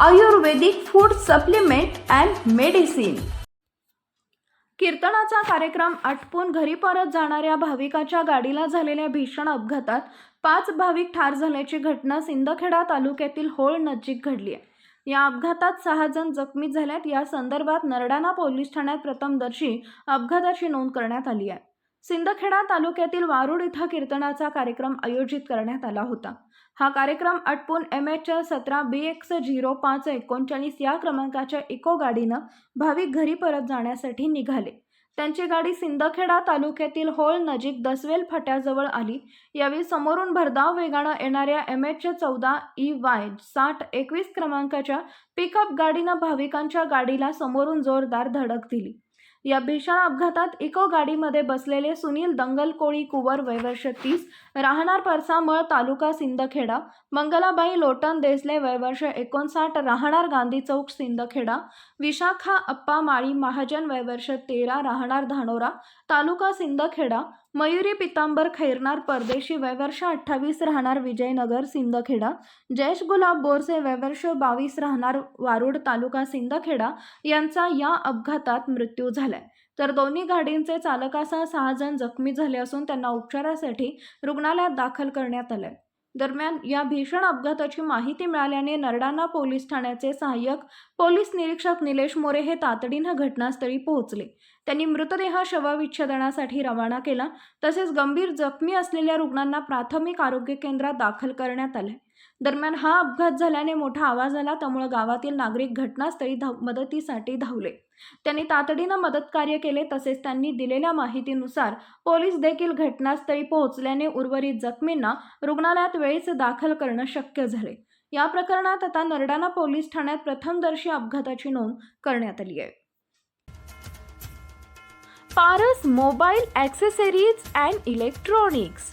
Ayurvedic food supplement and medicine. कीर्तनाचा कार्यक्रम आटपून घरी परत जाणाऱ्या भाविकाच्या गाडीला झालेल्या भीषण अपघातात पाच भाविक ठार झाल्याची घटना सिंदखेडा तालुक्यातील होळ नजीक घडली आहे. या अपघातात सहा जण जखमी झाल्यात. या संदर्भात नरडाणा पोलीस ठाण्यात प्रथमदर्शी अपघाताची नोंद करण्यात आली आहे. सिंदखेडा तालुक्यातील वारुड इथं कीर्तनाचा कार्यक्रम आयोजित करण्यात आला होता. हा कार्यक्रम अटपून एम एच सतरा बी एक्स झिरो पाच एकोणचाळीस या क्रमांकाच्या इको गाडीनं भाविक घरी परत जाण्यासाठी निघाले. त्यांची गाडी सिंदखेडा तालुक्यातील होळ नजीक दसवेल फाट्याजवळ आली. यावेळी समोरून भरधाव वेगानं येणाऱ्या एम एच चौदा ई वाय साठ एकवीस क्रमांकाच्या पिकअप गाडीनं भाविकांच्या गाडीला समोरून जोरदार धडक दिली. या भीषण अपघातात इको गाडीमध्ये बसलेले सुनील दंगल कोळी कुवर वयवर्ष तीस राहणार परसामळ तालुका सिंदखेडा मंगलाबाई लोटन देसले वयवर्ष एकोणसाठ राहणार गांधी चौक सिंदखेडा विशाखा अप्पा माळी महाजन वयवर्ष तेरा राहणार धानोरा तालुका सिंदखेडा मयुरी पितांबर खैरनार परदेशी वयवर्ष अठ्ठावीस राहणार विजयनगर सिंदखेडा जयेश गुलाब बोरसे वयवर्ष बावीस राहणार वारुड तालुका सिंदखेडा यांचा या अपघातात मृत्यू झाला. झालाय. तर दोन्ही गाडींचे चालकासह सहा जण जखमी झाले असून त्यांना उपचारासाठी रुग्णालयात दाखल करण्यात आलंय. दरम्यान या भीषण अपघाताची माहिती मिळाल्याने नरडाणा पोलीस ठाण्याचे सहाय्यक पोलीस निरीक्षक निलेश मोरे हे तातडीनं घटनास्थळी पोहोचले. त्यांनी मृतदेह शवविच्छेदनासाठी रवाना केला. तसेच गंभीर जखमी असलेल्या रुग्णांना प्राथमिक आरोग्य केंद्रात दाखल करण्यात आले दरम्यान हा अपघात झाल्याने मोठा आवाज आला. त्यामुळे गावातील नागरिक घटनास्थळी धाव मदतीसाठी धावले. त्यांनी तातडीनं मदत कार्य केले. तसेच त्यांनी दिलेल्या माहितीनुसार पोलीस देखील घटनास्थळी पोहोचल्याने उर्वरित जखमींना रुग्णालयात वेळीच दाखल करणं शक्य झाले. या प्रकरणात आता नरडाणा पोलीस ठाण्यात प्रथमदर्शी अपघाताची नोंद करण्यात आली आहे. Paras mobile accessories and electronics